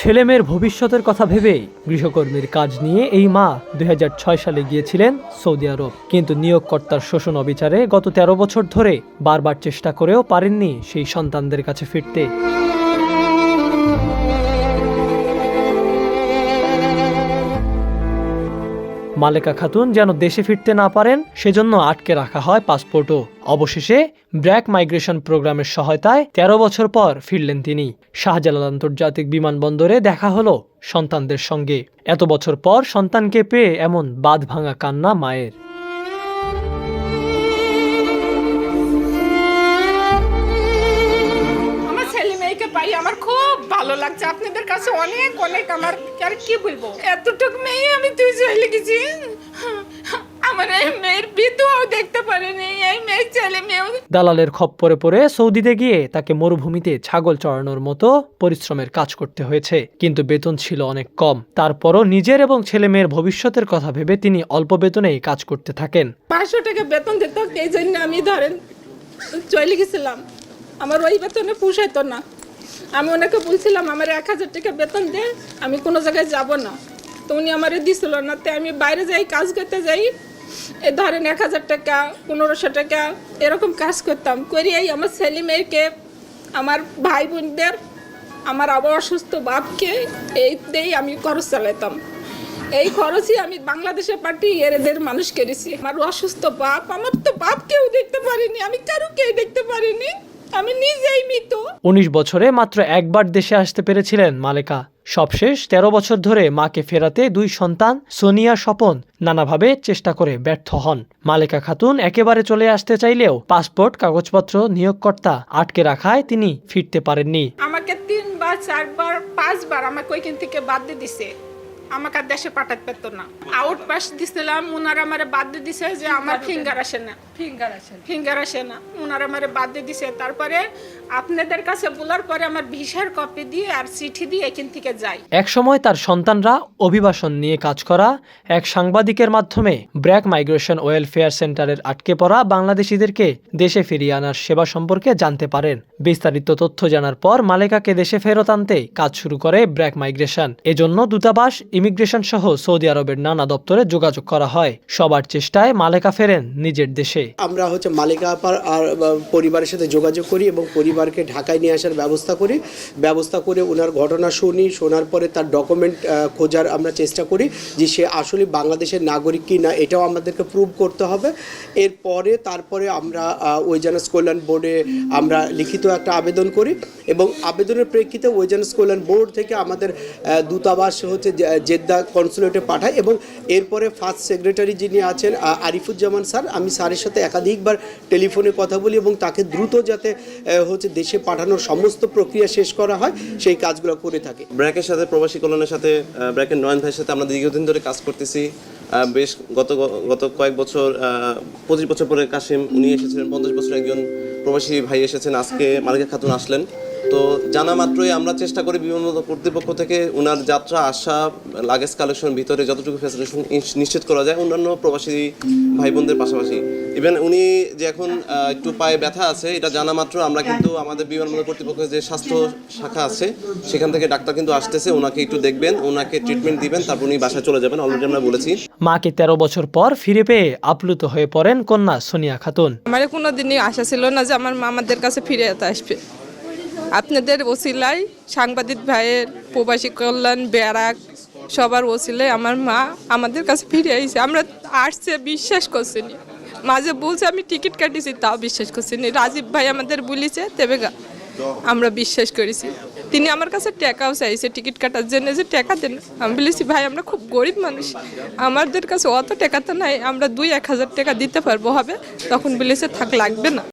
ছেলেমেয়ের ভবিষ্যতের কথা ভেবে গৃহকর্মীর কাজ নিয়ে এই মা দুই হাজার ছয় সালে গিয়েছিলেন সৌদি আরব। কিন্তু নিয়োগকর্তার শোষণ অবিচারে গত ১৩ বছর ধরে বারবার চেষ্টা করেও পারেননি সেই সন্তানদের কাছে ফিরতে। মালেকা খাতুন যেন দেশে ফিরতে না পারেন, সেজন্য আটকে রাখা হয় পাসপোর্টও। অবশেষে ব্র্যাক মাইগ্রেশন প্রোগ্রামের সহায়তায় ১৩ বছর পর ফিরলেন তিনি। শাহজালাল আন্তর্জাতিক বিমানবন্দরে দেখা হলো সন্তানদের সঙ্গে। এত বছর পর সন্তানকে পেয়ে এমন বাঁধ ভাঙা কান্না মায়ের। আমার খুব ভালো লাগছে। আপনাদের কাছে অনেক অনেক আমার আর কি বলব? এতটুকু মেয়ে আমি তুই চলে গেছি। আমার এই মেয়ের বিধুও দেখতে পারিনি এই মেয়ের ছেলে মেয়েও। দালালের খপ্পরে পড়ে সৌদিতে গিয়ে তাকে মরুভূমিতে ছাগল চড়ানোর মতো পরিশ্রমের কাজ করতে হয়েছে কিন্তু বেতন ছিল অনেক কম। তারপরও নিজের এবং ছেলে মেয়ের ভবিষ্যতের কথা ভেবে তিনি অল্প বেতনেই কাজ করতে থাকেন। পাঁচশো টাকা বেতন দিত এই জন্য আমি ধরেন চলে গেছিলাম। আমার ওই বেতনে পুষাইতো না। আমি ওনাকে বলছিলাম, আমার এক হাজার টাকা বেতন দে, আমি কোনো জায়গায় যাব না। তো উনি আমারে দিছিল না, তো আমি বাইরে যাই, কাজ করতে যাই, এ ধরেন এক হাজার টাকা, পনেরোশো টাকা, এরকম কাজ করতাম। করিয়াই আমার ছেলে মেয়েকে, আমার ভাই বোনদের, আমার আবার অসুস্থ বাপকে এই দিয়েই আমি খরচ চালাতাম এই খরচই আমি বাংলাদেশে পাঠিয়ে এদের মানুষ করেছি। আমার অসুস্থ বাপ, আমার তো বাপ কেউ দেখতে পারিনি, আমি কারও কেউ দেখতে পারিনি। আমি নিজেই মৃত। উনিশ বছরে মাত্র একবার দেশে আসতে পেরেছিলেন মালেকা। সবশেষ ১৩ বছর ধরে মাকে ফেরাতে দুই সন্তান সোনিয়া স্বপন নানাভাবে চেষ্টা করে ব্যর্থ হন। মালেকা খাতুন একেবারে চলে আসতে চাইলেও পাসপোর্ট কাগজপত্র নিয়োগকর্তা আটকে রাখায় তিনি ফিরতে পারেননি। আমাকে তিনবার চারবার পাঁচবার আমাকে ওইখান থেকে বাদ দিয়ে দিছে। আমাকে আর দেশে পাঠাতে পারতো না। আউট পাস দিছিলাম ওনারা আমারে বাদ দিয়ে দিছে যে আমার ফিঙ্গার আসে না। ফিঙ্গার আছে ফিঙ্গার আসে না। ওনারা আমারে বাদ দিয়ে দিছে। তারপরে আপনাদের কাছে বলার পরে আমার ভিসার কপি দিয়ে আর চিঠি দিয়ে এখান থেকে যাই। একসময় তার সন্তানরা অভিবাসন নিয়ে কাজ করা এক সাংবাদিকের মাধ্যমে ব্র্যাক মাইগ্রেশন ওয়েলফেয়ার সেন্টারের আটকে পড়া বাংলাদেশিদেরকে দেশে ফিরিয়ে আনার সেবা সম্পর্কে জানতে পারেন। বিস্তারিত তথ্য জানার পর মালেকাকে দেশে ফেরত আনতে কাজ শুরু করে ব্র্যাক মাইগ্রেশন। এজন্য দূতাবাস ইমিগ্রেশন সহ সৌদি আরবের নানা দপ্তরে যোগাযোগ করা হয়। সবার চেষ্টায় মালেকা ফেরেন নিজের দেশে। আমরা হচ্ছে মালিকা আপার আর পরিবারের সাথে যোগাযোগ করি এবং পরিবারকে ঢাকায় নিয়ে আসার ব্যবস্থা করি। ব্যবস্থা করে ওনার ঘটনা শুনি শোনার পরে তার ডকুমেন্ট খোঁজার আমরা চেষ্টা করি যে সে আসলে বাংলাদেশের নাগরিক কি না এটাও আমাদেরকে প্রুভ করতে হবে। এরপরে তারপরে আমরা আহ, ওইজানাস কল্যাণ বোর্ডে আমরা লিখিত একটা আবেদন করি এবং আবেদনের প্রেক্ষিতে ওইজানাস কল্যাণ বোর্ড থেকে আমাদের দূতাবাস হচ্ছে জেদ্দা কনসুলেটে পাঠায় এবং এরপরে ফার্স্ট সেক্রেটারি যিনি আছেন আরিফুজ্জামান স্যার, আমি স্যারের সাথে একাধিকবার টেলিফোনে কথা বলি এবং তাকে দ্রুত যাতে হচ্ছে দেশে পাঠানোর সমস্ত প্রক্রিয়া শেষ করা হয়, সেই কাজগুলো করে থাকে। ব্র্যাকের সাথে, প্রবাসী কল্যাণের সাথে ব্র্যাকের নয়ন ভাইয়ের সাথে আমরা দীর্ঘদিন ধরে কাজ করতেছি। বেশ গত গত কয়েক বছর পঁচিশ বছর পরে কাশিম উনি এসেছিলেন, পঞ্চাশ বছর একজন প্রবাসী ভাই এসেছেন, আজকে মালিকা খাতুন আসলেন। তো জানা মাত্রই আমরা চেষ্টা করি বিমানবন্দর কর্তৃপক্ষ থেকে ওনার যাত্রা আসা লাগেজ কালেকশন ভিতরে যতটুকু ফ্যাসিলিটি নিশ্চিত করা যায় অন্যান্য প্রবাসী ভাই বোনদের পাশাপাশি। ইভেন উনি যে এখন একটু পায়ে ব্যথা আছে এটা জানা মাত্র আমরা কিন্তু আমাদের বিমানবন্দর কর্তৃপক্ষের যে স্বাস্থ্য শাখা আছে সেখান থেকে ডাক্তার কিন্তু আসতেছে ওনাকে একটু দেখবেন ওনাকে ট্রিটমেন্ট দিবেন তারপর উনি বাসায় চলে যাবেন অলরেডি আমরা বলেছি। মাকে ১৩ বছর পর ফিরে পেয়ে আপ্লুত হয়ে পড়েন কন্যা সোনিয়া খাতুন। আমার কোনো দিনই আশা ছিল না যে আমার মা আমাদের কাছে ফিরে আসবে। আপনাদের ওসিলায় সাংবাদিক ভাইয়ের, প্রবাসী কল্যাণ, ব্যারাক সবার ওসিলায় আমার মা আমাদের কাছে ফিরে আইছে। আমরা আসছে, বিশ্বাস করছিনি। মাঝে বলছে, আমি টিকিট কাটিছি। তাও বিশ্বাস করছিনি। রাজীব ভাই আমাদের বলিছে, তেবে আমরা বিশ্বাস করেছি। তিনি আমার কাছে টাকাও চাইছে টিকিট কাটার জন্য যে টাকা দেন। আমি বলেছি, ভাই, আমরা খুব গরিব মানুষ। আমাদের কাছে অত টাকা তো নাই। আমরা দুই এক হাজার টাকা দিতে পারব, হবে? তখন বলেছে, থাক, লাগবে না।